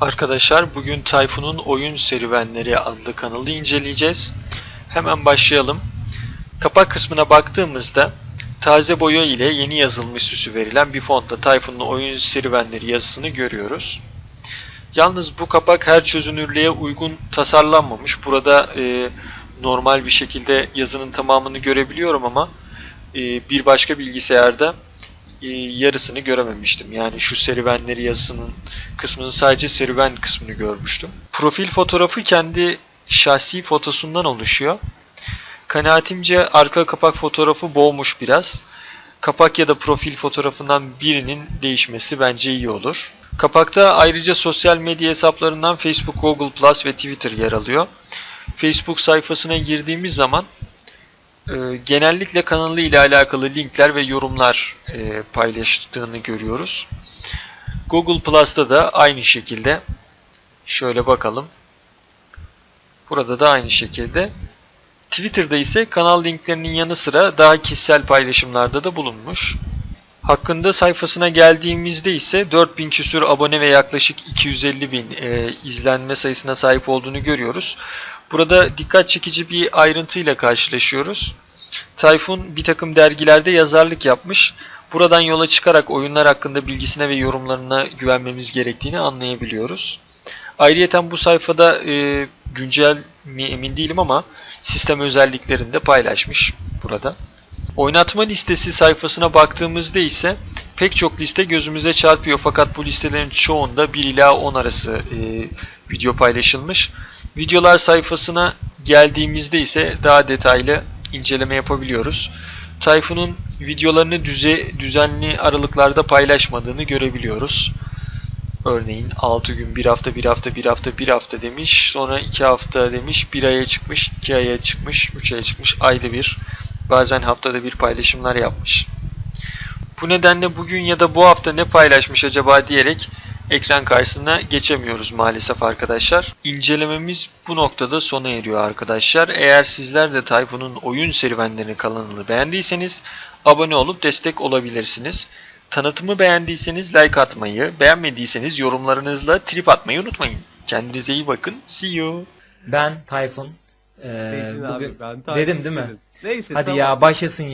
Arkadaşlar bugün Tayfun'un Oyun Serüvenleri adlı kanalı inceleyeceğiz. Hemen başlayalım. Kapak kısmına baktığımızda taze boya ile yeni yazılmış süsü verilen bir fontta Tayfun'un Oyun Serüvenleri yazısını görüyoruz. Yalnız bu kapak her çözünürlüğe uygun tasarlanmamış. Burada e, normal bir şekilde yazının tamamını görebiliyorum ama e, bir başka bilgisayarda yarısını görememiştim. Yani şu serüvenleri yazısının kısmının sadece serüven kısmını görmüştüm. Profil fotoğrafı kendi şahsi fotosundan oluşuyor. Kanaatimce arka kapak fotoğrafı boğmuş biraz. Kapak ya da profil fotoğrafından birinin değişmesi bence iyi olur. Kapakta ayrıca sosyal medya hesaplarından Facebook, Google Plus ve Twitter yer alıyor. Facebook sayfasına girdiğimiz zaman e, genellikle kanalı ile alakalı linkler ve yorumlar e, paylaştığını görüyoruz. Google Plus'ta da aynı şekilde şöyle bakalım. Burada da aynı şekilde. Twitter'da ise kanal linklerinin yanı sıra daha kişisel paylaşımlarda da bulunmuş. Hakkında sayfasına geldiğimizde ise 4000 küsür abone ve yaklaşık 250 bin e, izlenme sayısına sahip olduğunu görüyoruz. Burada dikkat çekici bir ayrıntıyla karşılaşıyoruz. Tayfun bir takım dergilerde yazarlık yapmış. Buradan yola çıkarak oyunlar hakkında bilgisine ve yorumlarına güvenmemiz gerektiğini anlayabiliyoruz. Ayrıyeten bu sayfada e, güncel mi emin değilim ama sistem özelliklerini de paylaşmış burada. Oynatma listesi sayfasına baktığımızda ise pek çok liste gözümüze çarpıyor fakat bu listelerin çoğunda 1 ila 10 arası e, video paylaşılmış. Videolar sayfasına geldiğimizde ise daha detaylı inceleme yapabiliyoruz. Tayfun'un videolarını düze, düzenli aralıklarda paylaşmadığını görebiliyoruz. Örneğin 6 gün, 1 hafta, 1 hafta, 1 hafta, 1 hafta demiş. Sonra 2 hafta demiş, 1 aya çıkmış, 2 aya çıkmış, 3 aya çıkmış, ayda bir. Bazen haftada bir paylaşımlar yapmış. Bu nedenle bugün ya da bu hafta ne paylaşmış acaba diyerek ekran karşısına geçemiyoruz maalesef arkadaşlar. İncelememiz bu noktada sona eriyor arkadaşlar. Eğer sizler de Tayfun'un oyun serüvenlerini kanalını beğendiyseniz abone olup destek olabilirsiniz. Tanıtımı beğendiyseniz like atmayı, beğenmediyseniz yorumlarınızla trip atmayı unutmayın. Kendinize iyi bakın. See you. Ben Tayfun. Ee, bugün abi ben Tayfun dedim değil mi? Neyse Hadi tamam. ya başlasın ya.